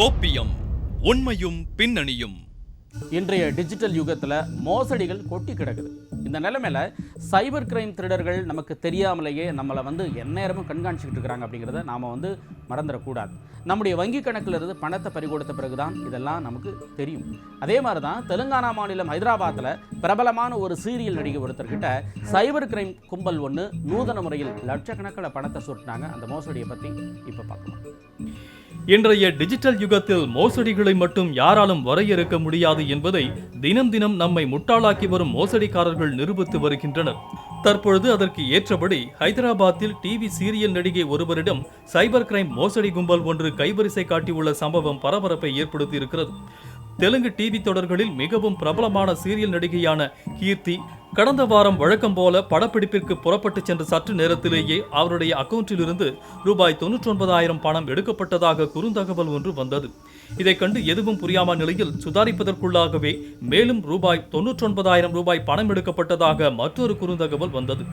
கோப்பியம் உண்மையும் பின்னணியும். இன்றைய டிஜிட்டல் யுகத்தில் மோசடிகள் கொட்டி கிடக்குது. இந்த நிலைமையில சைபர் கிரைம் திருடர்கள் நமக்கு தெரியாமலேயே நம்மளை வந்து எந்நேரமும் கண்காணிச்சிக்கிட்டு இருக்கிறாங்க அப்படிங்கிறத நாம் வந்து மறந்துடக்கூடாது. நம்முடைய வங்கி கணக்கில் இருந்து பணத்தை பறிகொடுத்த பிறகுதான் இதெல்லாம் நமக்கு தெரியும். அதே மாதிரி தான் தெலுங்கானா மாநிலம் ஹைதராபாத்தில் பிரபலமான ஒரு சீரியல் நடிகை ஒருத்தர்கிட்ட சைபர் கிரைம் கும்பல் ஒன்று நூதன முறையில் லட்சக்கணக்கில் பணத்தை சுட்டினாங்க அந்த மோசடியை பற்றி இப்போ பார்க்கலாம் இன்றைய டிஜிட்டல் யுகத்தில் மோசடிகளை மட்டும் யாராலும் வரையறுக்க முடியாது என்பதை தினம் தினம் நம்மை முட்டாளாக்கி வரும் மோசடிக்காரர்கள் நிரூபித்து வருகின்றனர். தற்பொழுது அதற்கு ஏற்றபடி ஹைதராபாத்தில் டிவி சீரியல் நடிகை ஒருவரிடம் சைபர் கிரைம் மோசடி கும்பல் ஒன்று கைவரிசை காட்டியுள்ள சம்பவம் பரபரப்பை ஏற்படுத்தி இருக்கிறது தெலுங்கு டிவி தொடர்களில் மிகவும் பிரபலமான சீரியல் நடிகையான கீர்த்தி கடந்த வாரம் வழக்கம் போல படப்பிடிப்பிற்கு புறப்பட்டு சென்ற சற்று நேரத்திலேயே அவருடைய அக்கவுண்டிலிருந்து ரூபாய் தொன்னூற்றி ஒன்பதாயிரம் பணம் எடுக்கப்பட்டதாக குறுந்தகவல் ஒன்று வந்தது. இதைக் கண்டு எதுவும் புரியாம நிலையில் சுதாரிப்பதற்குள்ளாகவே மேலும் ரூபாய் தொன்னூற்றி ஒன்பதாயிரம் ரூபாய் பணம் எடுக்கப்பட்டதாக மற்றொரு குறுந்தகவல் வந்தது.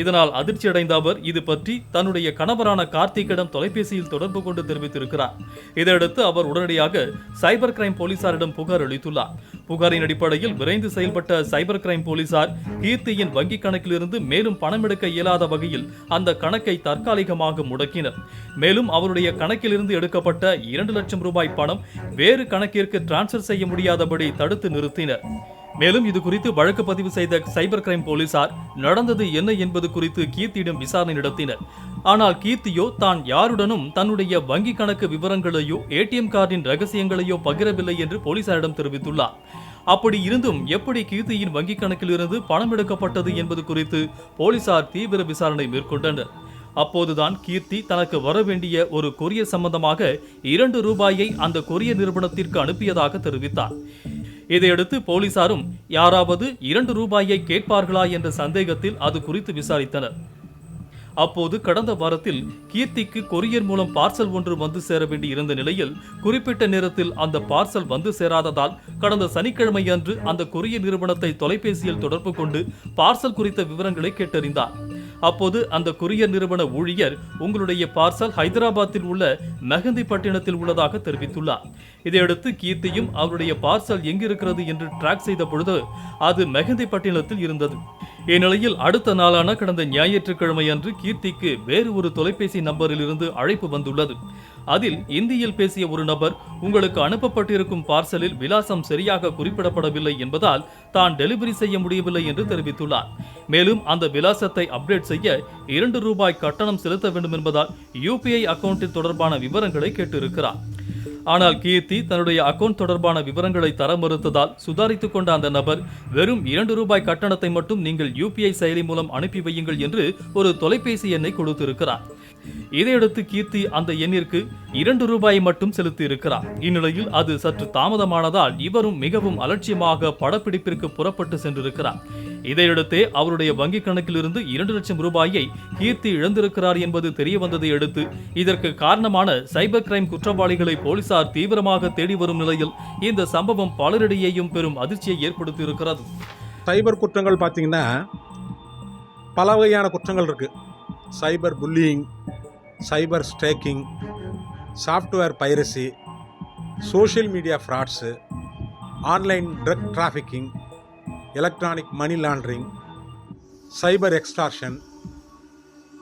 இதனால் அதிர்ச்சியடைந்த அவர் இது பற்றி தன்னுடைய கணவரான கார்த்திக்கிடம் தொலைபேசியில் தொடர்பு கொண்டு தெரிவித்திருக்கிறார். இதையடுத்து அவர் உடனடியாக சைபர் கிரைம் போலீசாரிடம் புகார் அளித்துள்ளார். புகாரின் அடிப்படையில் விரைந்து செயல்பட்ட சைபர் கிரைம் போலீசார் கீர்த்தியின் வங்கிக் கணக்கிலிருந்து மேலும் பணம் எடுக்க இயலாத வகையில் அந்த கணக்கை தற்காலிகமாக முடக்கினர். மேலும் அவருடைய கணக்கிலிருந்து எடுக்கப்பட்ட இரண்டு லட்சம் ரூபாய் பணம் வேறு கணக்கிற்கு டிரான்ஸ்ஃபர் செய்ய முடியாதபடி தடுத்து நிறுத்தினர். மேலும் இது குறித்து வழக்கு பதிவு செய்த சைபர் கிரைம் போலீசார் நடந்தது என்ன என்பது குறித்து கீர்த்தியிடம் விசாரணை நடத்தினர். ஆனால் கீர்த்தியோ தான் யாருடனும் தன்னுடைய வங்கி கணக்கு விவரங்களையோ ஏடிஎம் கார்டின் ரகசியங்களையோ பகிரவில்லை என்று போலீசாரிடம் தெரிவித்துள்ளார். அப்படி இருந்தும் எப்படி கீர்த்தியின் வங்கி கணக்கிலிருந்து பணம் எடுக்கப்பட்டது என்பது குறித்து போலீசார் தீவிர விசாரணை மேற்கொண்டனர். அப்போதுதான் கீர்த்தி தனக்கு வர வேண்டிய ஒரு கொரியர் சம்பந்தமாக இரண்டு ரூபாயை அந்த கொரியர் நிறுவனத்திற்கு அனுப்பியதாக தெரிவித்தார். இதையடுத்து போலீசாரும் யாராவது இரண்டு ரூபாயை கேட்பார்களா என்ற சந்தேகத்தில் அது குறித்து விசாரித்தனர். அப்போது கடந்த வாரத்தில் கீர்த்திக்கு கொரியர் மூலம் பார்சல் ஒன்று வந்து சேர வேண்டி இருந்த நிலையில் குறிப்பிட்ட நேரத்தில் அந்த பார்சல் வந்து சேராததால் கடந்த சனிக்கிழமை அன்று அந்த கொரியர் நிறுவனத்தை தொலைபேசியில் தொடர்பு கொண்டு பார்சல் குறித்த விவரங்களை கேட்டறிந்தார். அப்போது அந்த கொரியர் நிறுவன ஊழியர் உங்களுடைய பார்சல் ஹைதராபாத்தில் உள்ள மெஹந்திப்பட்டினத்தில் உள்ளதாக தெரிவித்துள்ளார். இதையடுத்து கீர்த்தியும் அவருடைய பார்சல் எங்கிருக்கிறது என்று டிராக் செய்த பொழுது அது மெஹந்திப்பட்டினத்தில் இருந்தது. இந்நிலையில் அடுத்த நாளான கடந்த ஞாயிற்றுக்கிழமை அன்று கீர்த்திக்கு வேறு ஒரு தொலைபேசி நம்பரில் இருந்து அழைப்பு வந்துள்ளது. அதில் இந்தியில் பேசிய ஒரு நபர் உங்களுக்கு அனுப்பப்பட்டிருக்கும் பார்சலில் விலாசம் சரியாக குறிப்பிடப்படவில்லை என்பதால் தான் டெலிவரி செய்ய முடியவில்லை என்று தெரிவித்துள்ளார். மேலும் அந்த விலாசத்தை அப்டேட் செய்ய இரண்டு ரூபாய் கட்டணம் செலுத்த வேண்டும் என்பதால் யூபிஐ அக்கவுண்டில் தொடர்பான விவரங்களை கேட்டிருக்கிறார். ஆனால் கீர்த்தி தன்னுடைய அக்கவுண்ட் தொடர்பான விவரங்களை தர மறுத்ததால் சுதாரித்துக் கொண்ட அந்த நபர் வெறும் இரண்டு ரூபாய் கட்டணத்தை மட்டும் நீங்கள் யூபிஐ செயலி மூலம் அனுப்பி வையுங்கள் என்று ஒரு தொலைபேசி எண்ணை கொடுத்திருக்கிறார். இதையடுத்து கீர்த்தி அந்த எண்ணிற்கு இரண்டு ரூபாயை மட்டும் செலுத்தி இருக்கிறார் இந்நிலையில் அது சற்று தாமதமானதால் இவரும் மிகவும் அலட்சியமாக படப்பிடிப்பிற்கு புறப்பட்டு சென்றிருக்கிறார். இதையடுத்தே அவருடைய வங்கிக் கணக்கிலிருந்து இரண்டு லட்சம் ரூபாயை கீர்த்தி இழந்திருக்கிறார் என்பது தெரிய வந்ததை அடுத்து இதற்கு காரணமான சைபர் கிரைம் குற்றவாளிகளை போலீசார் தீவிரமாக தேடி வரும் நிலையில் இந்த சம்பவம் பலரிடையேயும் பெரும் அதிர்ச்சியை ஏற்படுத்தியிருக்கிறது. சைபர் குற்றங்கள் பார்த்தீங்கன்னா பல வகையான குற்றங்கள் இருக்குது cyber bullying cyber stalking software piracy social media frauds online drug trafficking electronic money laundering cyber extortion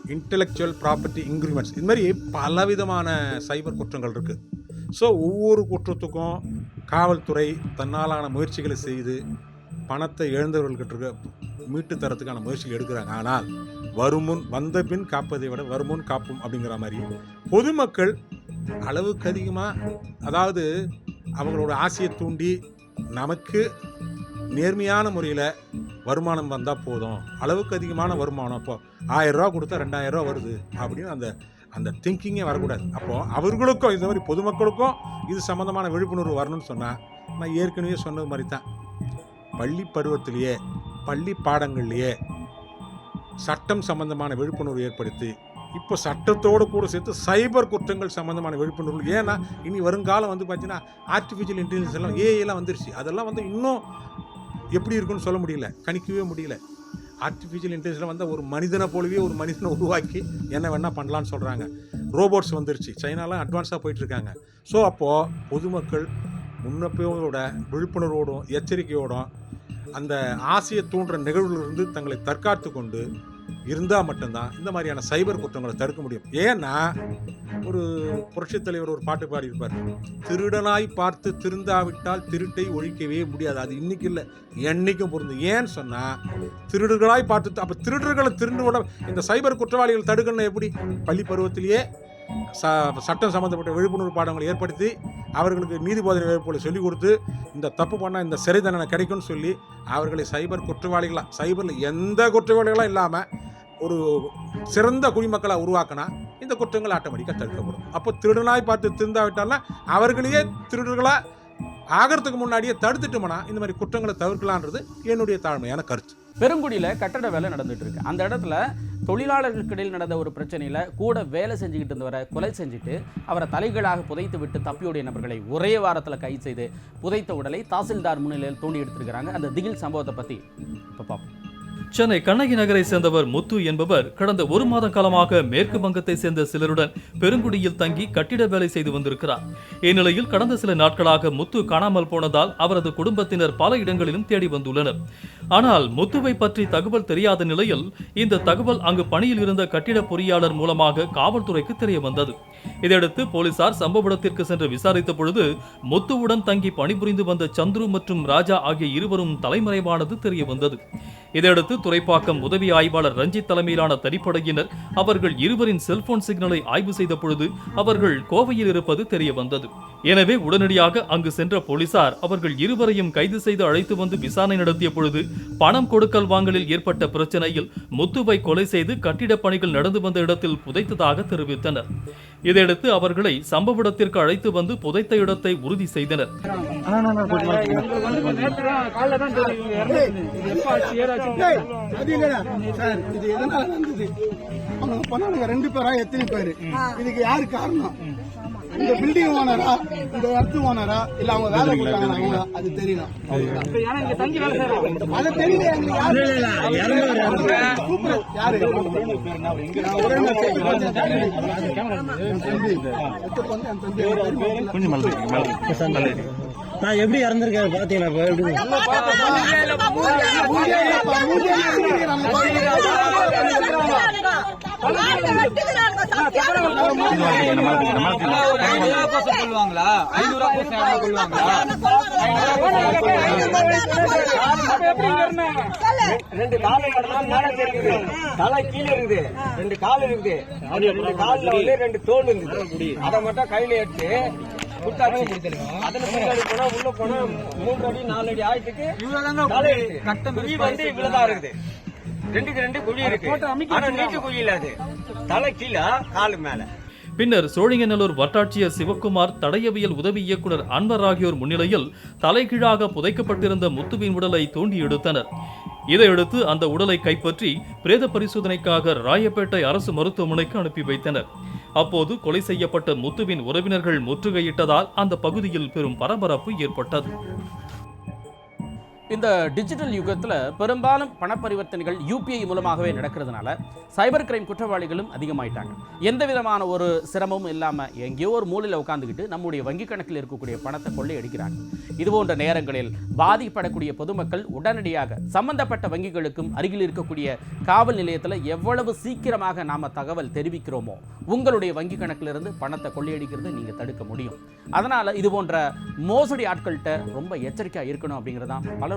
intellectual property increments இது மாதிரி பலவிதமான சைபர் குற்றங்கள் இருக்குது ஸோ ஒவ்வொரு குற்றத்துக்கும் காவல்துறை தன்னாலான முயற்சிகளை செய்து பணத்தை இழந்தவர்கள்கிட்ட இருக்க மீட்டு தரத்துக்கான முயற்சிகள் எடுக்கிறாங்க. ஆனால் வருமுன் வந்த பின் காப்பதை விட வருமுன் காப்பும் அப்படிங்கிற மாதிரி பொதுமக்கள் அளவுக்கு அதிகமாக அதாவது அவங்களோட ஆசையை தூண்டி நமக்கு நேர்மையான முறையில் வருமானம் வந்தால் போதும். அளவுக்கு அதிகமான வருமானம். இப்போ ஆயிரம் ரூபா கொடுத்தா ரெண்டாயிரம் ரூபா வருது. அப்படின்னு அந்த அந்த திங்கிங்கே வரக்கூடாது. அப்போது அவர்களுக்கும் இந்த மாதிரி பொதுமக்களுக்கும் இது சம்மந்தமான விழிப்புணர்வு வரணும்னு சொன்னால் நான் ஏற்கனவே சொன்னது மாதிரி தான் பள்ளி பருவத்திலேயே பள்ளி பாடங்கள்லேயே சட்டம் சம்பந்தமான விழிப்புணர்வு ஏற்படுத்தி இப்போ சட்டத்தோடு கூட சேர்த்து சைபர் குற்றங்கள் சம்மந்தமான விழிப்புணர்வு. ஏன்னா இனி வருங்காலம் வந்து பார்த்தீங்கன்னா ஆர்டிஃபிஷியல் இன்டெலிஜென்ஸ் எல்லாம் ஏஐலாம் எல்லாம் வந்துருச்சு. அதெல்லாம் வந்து இன்னும் எப்படி இருக்குன்னு சொல்ல முடியல. கணிக்கவே முடியல. ஆர்டிஃபிஷியல் இன்டெலிஜென்ஸில் வந்து ஒரு மனிதனை போலவே ஒரு மனிதனை உருவாக்கி என்ன வேணால் பண்ணலான்னு சொல்கிறாங்க ரோபோட்ஸ் வந்துருச்சு. சைனாலாம் அட்வான்ஸாக போயிட்டுருக்காங்க. ஸோ அப்போது பொதுமக்கள் முன்னப்போட விழிப்புணர்வோடும் எச்சரிக்கையோடும் அந்த ஆசையை தூண்டுற நிகழ்வுகளிலிருந்து தங்களை தற்காத்து கொண்டு இருந்தால் மட்டும்தான் இந்த மாதிரியான சைபர் குற்றங்களை தடுக்க முடியும். ஏன்னா ஒரு புரட்சித் தலைவர் ஒரு பாட்டு பாடியிருப்பார். திருடனாய் பார்த்து திருந்தாவிட்டால் திருட்டை ஒழிக்கவே முடியாது. அது இன்னைக்கு இல்லை என்னைக்கும் பொருந்தும் ஏன்னு சொன்னால் திருடர்களாய் பார்த்து அப்போ திருடர்களை திருண்டு விட இந்த சைபர் குற்றவாளிகள் தடுக்கணும் எப்படி? பள்ளி பருவத்திலேயே ச சட்டம் சம்மந்தப்பட்ட விழிப்புணர்வு பாடங்களை ஏற்படுத்தி அவர்களுக்கு நீதி போதனை வகுப்புகளை சொல்லிக் கொடுத்து இந்த தப்பு பண்ணால் இந்த சிறை தண்டனை கிடைக்கும்னு சொல்லி அவர்களை சைபர் குற்றவாளிகளாக சைபரில் எந்த குற்றவாளிகளும் இல்லாமல் ஒரு சிறந்த குடிமக்களை உருவாக்கினா இந்த குற்றங்கள் ஆட்டோமேட்டிக்காக தடுக்கப்படும். அப்போ திருடனாய் பார்த்து திருந்தாவிட்டாலும் அவர்களையே திருடர்களாக ஆகிறதுக்கு முன்னாடியே தடுத்துட்டோம்னா இந்த மாதிரி குற்றங்களை தவிர்க்கலான்றது என்னுடைய தாழ்மையான கருத்து. பெருங்குடியில் கட்டட வேலை நடந்துட்டு இருக்கு. அந்த இடத்துல தொழிலாளர்களுக்கு இடையில் நடந்த ஒரு பிரச்சனையில் கூட வேலை செஞ்சுக்கிட்டு இருந்தவரை கொலை செஞ்சுட்டு அவரை தலைகளாக புதைத்து விட்டு தப்பியோடைய நபர்களை ஒரே வாரத்தில் கைது செய்து புதைத்த உடலை தாசில்தார் முன்னிலையில் தோண்டி எடுத்திருக்கிறாங்க. அந்த திகில் சம்பவத்தை பற்றி இப்போ பார்ப்போம். சென்னை கண்ணகி நகரை சேர்ந்தவர் முத்து என்பவர் கடந்த ஒரு மாத காலமாக மேற்கு வங்கத்தை சேர்ந்த சிலருடன் பெருங்குடியில் தங்கி கட்டிட வேலை செய்து வந்திருக்கிறார். இந்நிலையில் கடந்த சில நாட்களாக முத்து காணாமல் போனதால் அவரது குடும்பத்தினர் பல இடங்களிலும் தேடி வந்துள்ளனர். ஆனால் முத்துவை பற்றி தகவல் தெரியாத நிலையில் இந்த தகவல் அங்கு பணியில் இருந்த கட்டிட பொறியாளர் மூலமாக காவல்துறைக்கு தெரிய வந்தது இதையடுத்து போலீசார் சம்பவ இடத்திற்கு சென்று விசாரித்த பொழுது முத்துவுடன் தங்கி பணிபுரிந்து வந்த சந்துரு மற்றும் ராஜா ஆகிய இருவரும் தலைமறைவானது தெரிய வந்தது இதையடுத்து துறைப்பாக்கம் உதவி ஆய்வாளர் ரஞ்சித் தலைமையிலான தனிப்படையினர் அவர்கள் இருவரின் செல்போன் சிக்னலை ஆய்வு செய்த பொழுது அவர்கள் கோவையில் இருப்பது தெரிய வந்தது எனவே உடனடியாக அங்கு சென்ற போலீசார் அவர்கள் இருவரையும் கைது செய்து அழைத்து வந்து விசாரணை நடத்திய பொழுது பணம் கொடுக்கல் வாங்கலில் ஏற்பட்ட பிரச்சனையில் முத்துவை கொலை செய்து கட்டிடப் பணிகள் நடந்து வந்த இடத்தில் புதைத்ததாக தெரிவித்தனர். இதையடுத்து அவர்களை சம்பவ இடத்திற்கு அழைத்து வந்து புதைத்த இடத்தை உறுதி செய்தனர். ரெண்டு பேரா எத்தனை பேரு? இதுக்கு யாரு காரணம்? இந்த பில்டிங் ஓனரா இந்த இடத்து ஓனரா இல்ல அவங்க வேலை கொடுத்தாங்க அது தெரியணும் அது தெரியல யாரு? நான் எப்படி இறந்திருக்கேன் பாத்தீங்களா இப்ப எப்படி ஐநூறு ரெண்டு கால் மேல தெரியுது தலை கீழே இருக்குது ரெண்டு கால் இருக்குது ரெண்டு கால்ல வந்து ரெண்டு தோல் இருக்குது அதை மட்டும் கையில எடுத்து முன்னாடி உள்ள மூன்று அடி நாலு அடி ஆயிட்டுக்கு தலை இருக்கு. வந்து இவ்வளவுதான் இருக்குது ரெண்டுக்கு ரெண்டு குழி இருக்கு. ஆனா நீட்டு குழி இல்ல அது. தலை கீழே காலு மேல. பின்னர் சோழிங்கநல்லூர் வட்டாட்சியர் சிவக்குமார் தடயவியல் உதவி இயக்குனர் அன்வர் ஆகியோர் முன்னிலையில் தலைகீழாக புதைக்கப்பட்டிருந்த முத்துவின் உடலை தோண்டி எடுத்தனர். இதையடுத்து அந்த உடலை கைப்பற்றி பிரேத பரிசோதனைக்காக ராயப்பேட்டை அரசு மருத்துவமனைக்கு அனுப்பி வைத்தனர். அப்போது கொலை செய்யப்பட்ட முத்துவின் உறவினர்கள் முற்றுகையிட்டதால் அந்த பகுதியில் பெரும் பரபரப்பு ஏற்பட்டது. இந்த டிஜிட்டல் யுகத்தில் பெரும்பாலும் பண பரிவர்த்தனைகள் யூபிஐ மூலமாகவே நடக்கிறதுனால சைபர் கிரைம் குற்றவாளிகளும் அதிகமாயிட்டாங்க. எந்த விதமான ஒரு சிரமமும் இல்லாமல் எங்கேயோ ஒரு மூலையில் உட்காந்துக்கிட்டு நம்முடைய வங்கி கணக்கில் இருக்கக்கூடிய பணத்தை கொள்ளையடிக்கிறாங்க. இது போன்ற நேரங்களில் பாதிக்கப்படக்கூடிய பொதுமக்கள் உடனடியாக சம்பந்தப்பட்ட வங்கிகளுக்கும் அருகில் இருக்கக்கூடிய காவல் நிலையத்தில் எவ்வளவு சீக்கிரமாக நாம் தகவல் தெரிவிக்கிறோமோ உங்களுடைய வங்கி கணக்கிலிருந்து பணத்தை கொள்ளையடிக்கிறதை நீங்கள் தடுக்க முடியும். அதனால் இது போன்ற மோசடி ஆட்கள்கிட்ட ரொம்ப எச்சரிக்கையாக இருக்கணும் அப்படிங்கிறது தான்